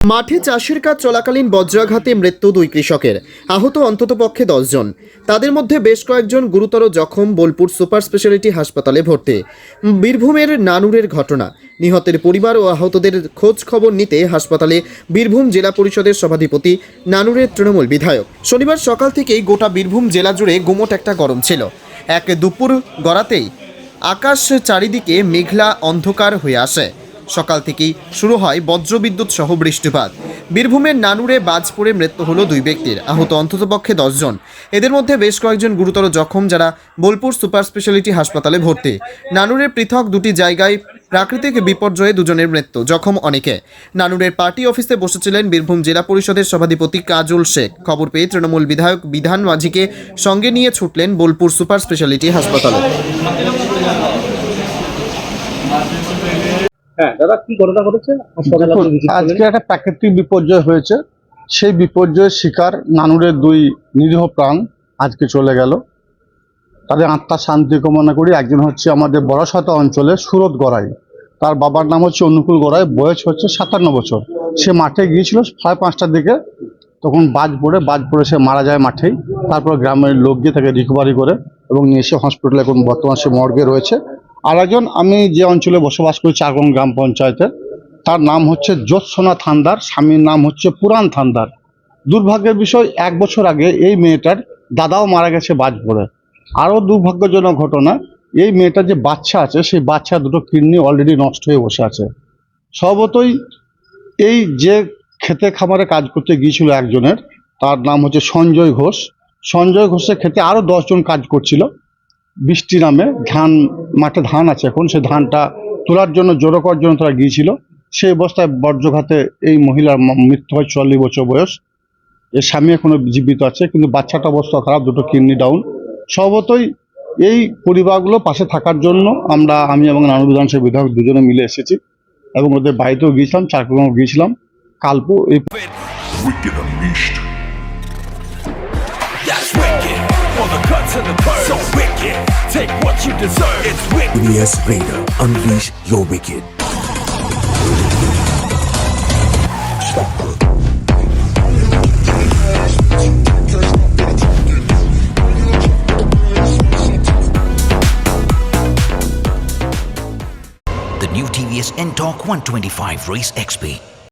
মাঠে চাষের কাজ চলাকালীন বজ্রাঘাতে মৃত্যু দুই কৃষকের। আহত অন্ততপক্ষে দশজন তাদের মধ্যে বেশ কয়েকজন গুরুতর জখম বোলপুর সুপার স্পেশালিটি হাসপাতালে ভর্তি। বীরভূমের নানুরের ঘটনা। নিহতের পরিবার ও আহতদের খোঁজ খবর নিতে হাসপাতালে বীরভূম জেলা পরিষদের সভাধিপতি নানুরের তৃণমূল বিধায়ক। শনিবার সকাল থেকেই গোটা বীরভূম জেলা জুড়ে গুমট একটা গরম ছিল। এক দুপুর গড়াতেই আকাশ চারিদিকে মেঘলা অন্ধকার হয়ে আসে। সকাল থেকেই শুরু হয় বজ্রবিদ্যুৎ সহ বৃষ্টিপাত। বীরভূমের নানুরে বাজ পড়ে মৃত্যু হলো দুই ব্যক্তির। আহত অন্ততপক্ষে দশজন এদের মধ্যে বেশ কয়েকজন গুরুতর জখম যারা বোলপুর সুপার স্পেশালিটি হাসপাতালে ভর্তি। নানুরের পৃথক দুটি জায়গায় প্রাকৃতিক বিপর্যয়ে দুজনের মৃত্যু, জখম অনেকে। নানুরের পার্টি অফিসে বসেছিলেন বীরভূম জেলা পরিষদের সভাধিপতি কাজল শেখ। খবর পেয়ে তৃণমূল বিধায়ক বিধান মাঝিকে সঙ্গে নিয়ে ছুটলেন বোলপুর সুপার স্পেশালিটি হাসপাতালে। হ্যাঁ দাদা কি ঘটনা ঘটেছে? আজকে একটা প্রাকৃতিক বিপর্যয় হয়েছে। সেই বিপর্যয়ের শিকার নানুরের দুই নিরীহ প্রাণ আজকে চলে গেল। তাদের আত্মার শান্তি কামনা করি। একজন হচ্ছে আমাদের বড়সাতা অঞ্চলে সুরত গড়াই। তার বাবার নাম হচ্ছে অনুকূল গড়াই। বয়স হচ্ছে সাতান্ন বছর। সে মাঠে গিয়েছিল সাড়ে পাঁচটার দিকে। তখন বাজ পড়ে বাজ পড়ে সে মারা যায় মাঠেই। তারপর গ্রামের লোক গিয়ে তাকে রিকভারি করে এবং নিয়ে এসে হসপিটালে এখন বর্তমান সে মর্গে রয়েছে। আর একজন, আমি যে অঞ্চলে বসবাস করি চারগন গ্রাম পঞ্চায়েতে, তার নাম হচ্ছে জ্যোৎসনা থান্দার, স্বামীর নাম হচ্ছে পুরাণ থান্দার। দুর্ভাগ্যের বিষয়, এক বছর আগে এই মেয়েটার দাদাও মারা গেছে বাজ পড়ে আরও দুর্ভাগ্যজনক ঘটনা, এই মেয়েটার যে বাচ্চা আছে, সেই বাচ্চা দুটো কিডনি অলরেডি নষ্ট হয়ে বসে আছে। স্বভাবতই এই যে খেতে খামারে কাজ করতে গিয়েছিল একজনের, তার নাম হচ্ছে সঞ্জয় ঘোষ। সঞ্জয় ঘোষের খেতে আরও দশজন কাজ করছিল। বৃষ্টি নামে ধান মাঠে ধান আছে। এখন সেই ধানটা তোলার জন্য, জোরো করার জন্য তারা গিয়েছিল। সেই অবস্থায় বজ্রঘাতে এই মহিলার মৃত্যু হয় চুয়াল্লিশ বছর বয়স। এর স্বামী এখনও জীবিত আছে, কিন্তু বাচ্চাটা অবস্থা খারাপ, দুটো কিডনি ডাউন। স্বভাবতই এই পরিবারগুলো পাশে থাকার জন্য আমরা, আমি এবং নানু বিধানসভা বিধায়ক দুজনে মিলে এসেছি এবং ওদের বাড়িতেও গিয়েছিলাম চারকোনাও গিয়েছিলাম। কালপু এই Wicked Unleashed. That's wicked. For the cuts and the curves. So wicked. Take what you deserve. It's wicked. Yes, Raider, unleash your wicked. The new TVS N-Torque 125 Race XP